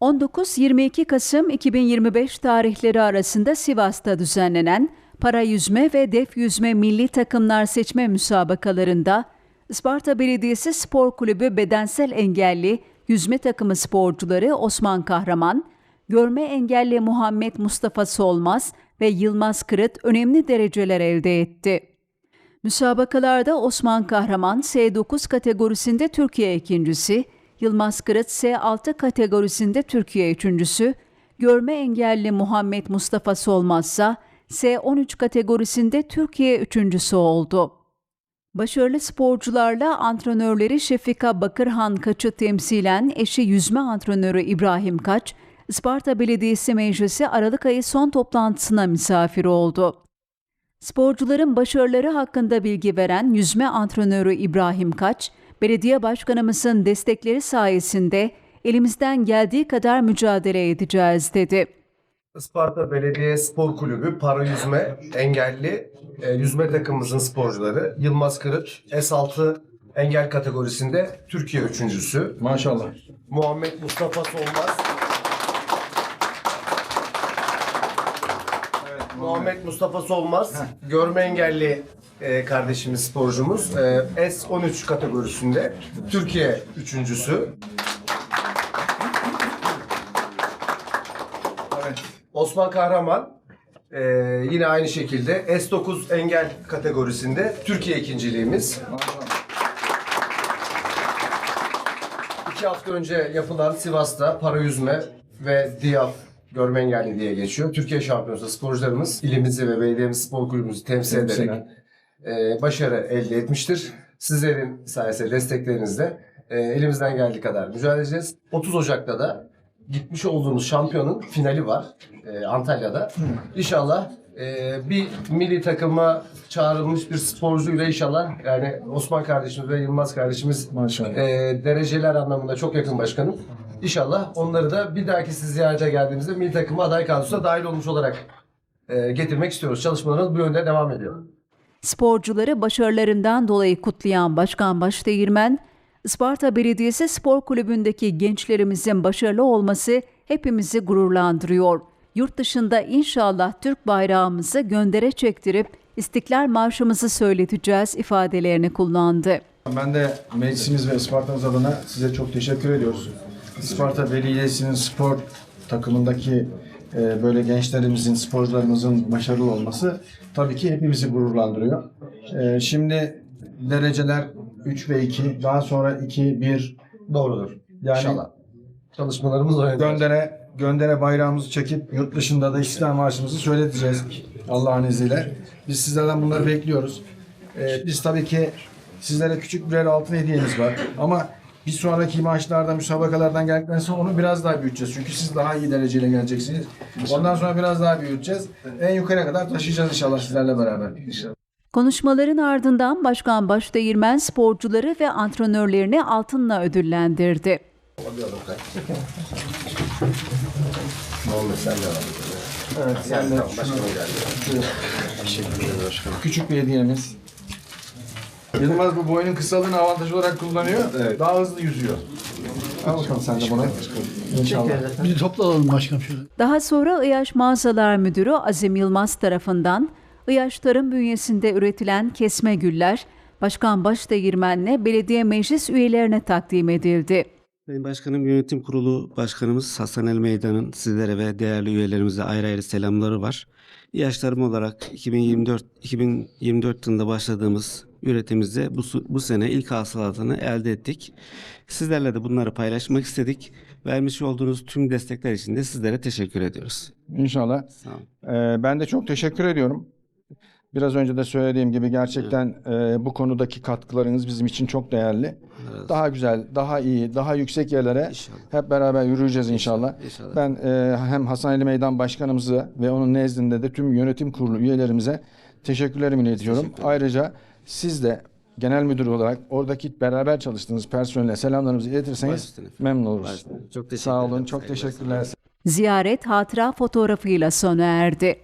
19-22 Kasım 2025 tarihleri arasında Sivas'ta düzenlenen para yüzme ve def yüzme milli takımlar seçme müsabakalarında Isparta Belediyesi Spor Kulübü bedensel engelli yüzme takımı sporcuları Osman Kahraman, görme engelli Muhammed Mustafa Solmaz ve Yılmaz Kırıt önemli dereceler elde etti. Müsabakalarda Osman Kahraman S9 kategorisinde Türkiye ikincisi, Yılmaz Kırıt S6 kategorisinde Türkiye üçüncüsü, görme engelli Muhammed Mustafa Solmaz ise S13 kategorisinde Türkiye üçüncüsü oldu. Başarılı sporcularla antrenörleri Şefika Bakırhan Kaç'ı temsilen eşi yüzme antrenörü İbrahim Kaç, Isparta Belediyesi Meclisi Aralık ayı son toplantısına misafir oldu. Sporcuların başarıları hakkında bilgi veren yüzme antrenörü İbrahim Kaç, belediye başkanımızın destekleri sayesinde elimizden geldiği kadar mücadele edeceğiz dedi. Isparta Belediye Spor Kulübü para yüzme engelli e, yüzme takımımızın sporcuları Yılmaz Kırıç S6 engel kategorisinde Türkiye üçüncüsü. Maşallah. Muhammed Mustafa Solmaz. Muhammed Mustafa Solmaz görme engelli e, kardeşimiz sporcumuz e, S13 kategorisinde Türkiye üçüncüsü. Evet. Osman Kahraman e, yine aynı şekilde S9 engel kategorisinde Türkiye ikinciliğimiz. İki hafta önce yapılan Sivas'ta para yüzme ve DIAF görme engelli diye geçiyor. Türkiye şampiyonası sporcularımız ilimizi ve belediyemiz spor kulübümüzü temsil Temsilen. ederek e, başarı elde etmiştir. Sizlerin sayesinde desteklerinizle e, elimizden geldiği kadar mücadele edeceğiz. 30 Ocak'ta da gitmiş olduğumuz şampiyonun finali var e, Antalya'da. İnşallah e, bir milli takıma çağrılmış bir sporcuyla inşallah yani Osman kardeşimiz ve Yılmaz kardeşimiz Maşallah. e, dereceler anlamında çok yakın başkanım. İnşallah onları da bir dahaki siz ziyarete geldiğimizde milli takıma aday kadrosuna dahil olmuş olarak e, getirmek istiyoruz. Çalışmalarımız bu yönde devam ediyor. Sporcuları başarılarından dolayı kutlayan Başkan Başdeğirmen, Isparta Belediyesi Spor Kulübü'ndeki gençlerimizin başarılı olması hepimizi gururlandırıyor. Yurt dışında inşallah Türk bayrağımızı göndere çektirip İstiklal Marşımızı söyleteceğiz ifadelerini kullandı. Ben de meclisimiz ve Isparta'mız adına size çok teşekkür ediyoruz. Isparta Belediyesi'nin spor takımındaki e, böyle gençlerimizin, sporcularımızın başarılı olması tabii ki hepimizi gururlandırıyor. E, şimdi dereceler 3 ve 2, daha sonra 2, 1. Doğrudur. Yani İnşallah. Çalışmalarımız yönde. göndere, göndere bayrağımızı çekip yurt dışında da İstiklal Marşımızı söyleteceğiz Allah'ın izniyle. Biz sizlerden bunları bekliyoruz. Ee, biz tabii ki sizlere küçük birer altın hediyemiz var. Ama bir sonraki maçlarda, müsabakalardan geldikten sonra onu biraz daha büyüteceğiz. Çünkü siz daha iyi dereceyle geleceksiniz. Ondan sonra biraz daha büyüteceğiz. En yukarıya kadar taşıyacağız inşallah sizlerle beraber. Konuşmaların ardından Başkan Başdeğirmen sporcuları ve antrenörlerini altınla ödüllendirdi. Evet, sen de küçük bir hediyemiz. Yılmaz bu boyunun kısalığını avantaj olarak kullanıyor. Evet. Daha hızlı yüzüyor. Al bakalım sen de bunu. İnşallah. Bir toplayalım başkanım şöyle. Daha sonra İyaş Mağazalar Müdürü Azim Yılmaz tarafından İyaş Tarım bünyesinde üretilen kesme güller Başkan Başdeğirmen'le belediye meclis üyelerine takdim edildi. Sayın Başkanım, Yönetim Kurulu Başkanımız Hasan El Meydan'ın sizlere ve değerli üyelerimize ayrı ayrı selamları var. Yaşlarım olarak 2024 2024 yılında başladığımız üretimizde bu, bu sene ilk hasılatını elde ettik. Sizlerle de bunları paylaşmak istedik. Vermiş olduğunuz tüm destekler için de sizlere teşekkür ediyoruz. İnşallah. Sağ olun. Ee, ben de çok teşekkür ediyorum. Biraz önce de söylediğim gibi gerçekten e, bu konudaki katkılarınız bizim için çok değerli. Daha güzel, daha iyi, daha yüksek yerlere İnşallah. hep beraber yürüyeceğiz inşallah. İnşallah. Ben e, hem Hasan Ali Meydan Başkanımıza ve onun nezdinde de tüm yönetim kurulu üyelerimize teşekkürlerimi iletiyorum. Ayrıca siz de genel müdür olarak oradaki beraber çalıştığınız personele selamlarımızı iletirseniz Başüstüne. memnun oluruz. Başüstüne. Çok teşekkür Sağ olun, ederim. çok teşekkürler. Ziyaret hatıra fotoğrafıyla sona erdi.